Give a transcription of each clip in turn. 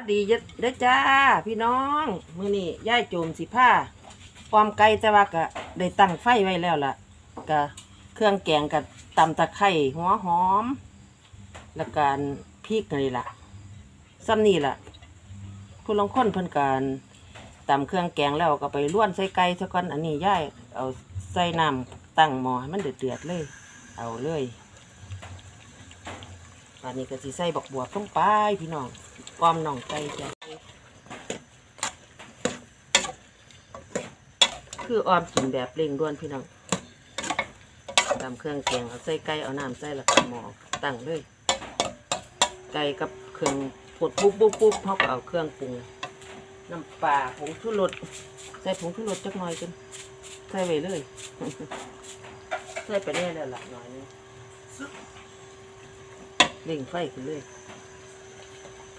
วัสดีเด้อจ้า พี่น้องมื้อนี้ย่ายโจมสิผ้าปอมไก่แต่ว่าก็ได้ตั้งไฟไว้แล้วล่ะก็เครื่องแกงกับตำตะไคร้หัวหอม แล้วก็พริกนี่ล่ะซ้ำนี่ล่ะ คุณลองค้นเพิ่นการตำเครื่องแกงแล้วก็ไปล้วนใส่ไก่ซะก่อนอันนี้ย่ายเอาใส่น้ำตั้งหม้อให้มันเดือดๆเลย เอาเลยอันนี้ก็สิใส่บักบวบลงไปพี่น้อง ออมน่องไก่จ้ะคือออมกินแบบเร่งด่วนพี่น้องตำเครื่องแกงเอาใส่ไก่เอาน้ำใส่ล้วก็หม้อตั้งเลยไก่กับเครื่องปดปุ๊บปุ๊บปุ๊บเขาก็เอาเครื่องปรุงน้ำปลาผงชูรสใส่ผงชูรสจักหน่อยกันใส่ไว้เลยใส่ไปได้แล้วละหน่อยนึงเร่งไฟขึ้นเลย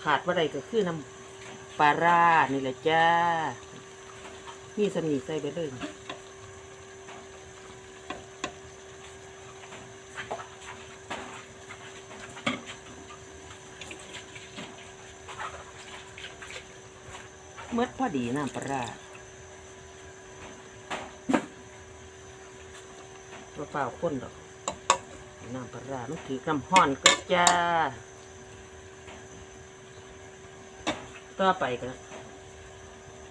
ขาดว่าใดก็คือน้ำปลาร้านี่แหละจ้า มีสนีใส่ไปเลยเมื่อพอดีน้ำปลาร้าเปล่าๆข้นดอก น้ำปลาร้ามันคือน้ำห้อนก็จ้า ต่อไปก็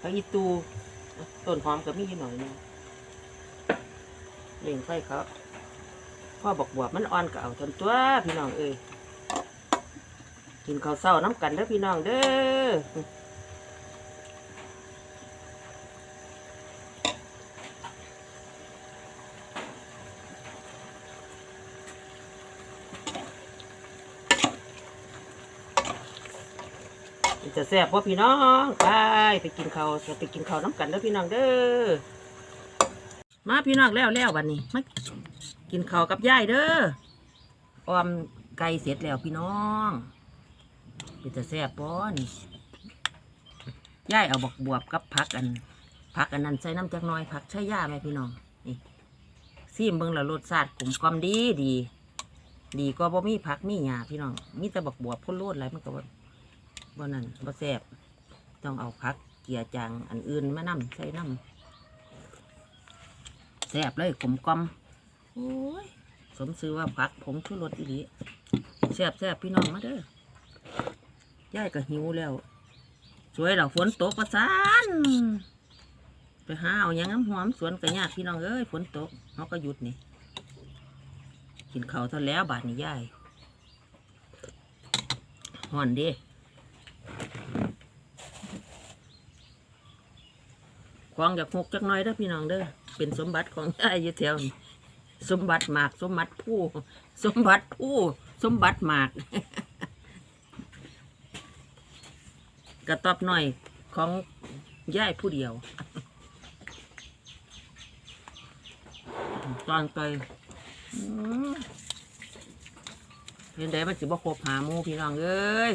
ผักอีตูต้นหอมก็มีอยู่หน่อยนึงเล่งไฟเขาพ่อบอกบวบมันอ่อนก็เอาทนตัวพี่น้องเอ้ยกินข้าวเศร้าน้ำกันเด้อพี่น้องเด้อ จะแซ่บพ่พี่น้องไปไปกินข้าวไปกินข้าวน้ำกันเด้อพี่น้องเด้อมาพี่น้องแล้วแล้ววันนี้มากินข้าวกับยายเด้อออมไก่เสร็จแล้วพี่น้องเป็นจะแซ่บป้อนี่ยายเอาบอกบวบกับผักอันผักอันนั้นใส่น้ำจักน้อยผักใช้ย่าไหมพี่น้องนี่ซีมเบิ่งแล้วรสชาติกลมกลอมดีดี ดีก็บ่มีผักมีหญ้าพี่น้องมีแต่บอกบวบพ่นโลดอะไรมันก็บ่ บ่นั่นบ่แซ่บต้องเอาพักเกียจางอันอื่นมานำใส่น้ำแซ่บเลยกลมกลอมโอ้ยสมซื้อว่าผักผงชูรสอีหลีแซ่บแซ่บพี่น้องมาเด้อย่ายก็หิวแล้วสวยเราฝนตกประสานไปหาเอาหยังน้ำหอมสวนกระยากพี่น้องเอ้ยฝนตกเขาก็หยุดนี่กินข้าวเท่าแล้วบาดนี้ย่ายห่อนเดิ ควงอยากหกจักน้อยเด้อพี่น้องเด้อเป็นสมบัติของยายอยู่แถวนี้สมบัติหมาก สมบัติผู้ สมบัติผู้ สมบัติหมาก กระตอบหน่อยของยายผู้เดียว ตอนไปเป็นไดมันสิบ่ครบหาหมูพี่น้องเอ้ย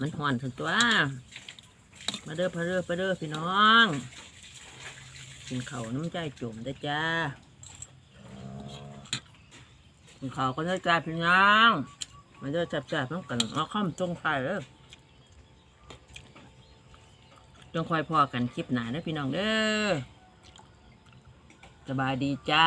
มันห่อนถึงตัว มาเด้อพะเด้อพะเด้อพี่น้อง กินข้าน้ำใจจุ่มได้จ้า กินข้าก็ได้จ้าพี่น้อง มาเด้อจับจับต้องกันเอาข้ามจงไฟเด้อจงคอยพอกันคลิปหนาเด้อพี่น้องเด้อสบายดีจ้า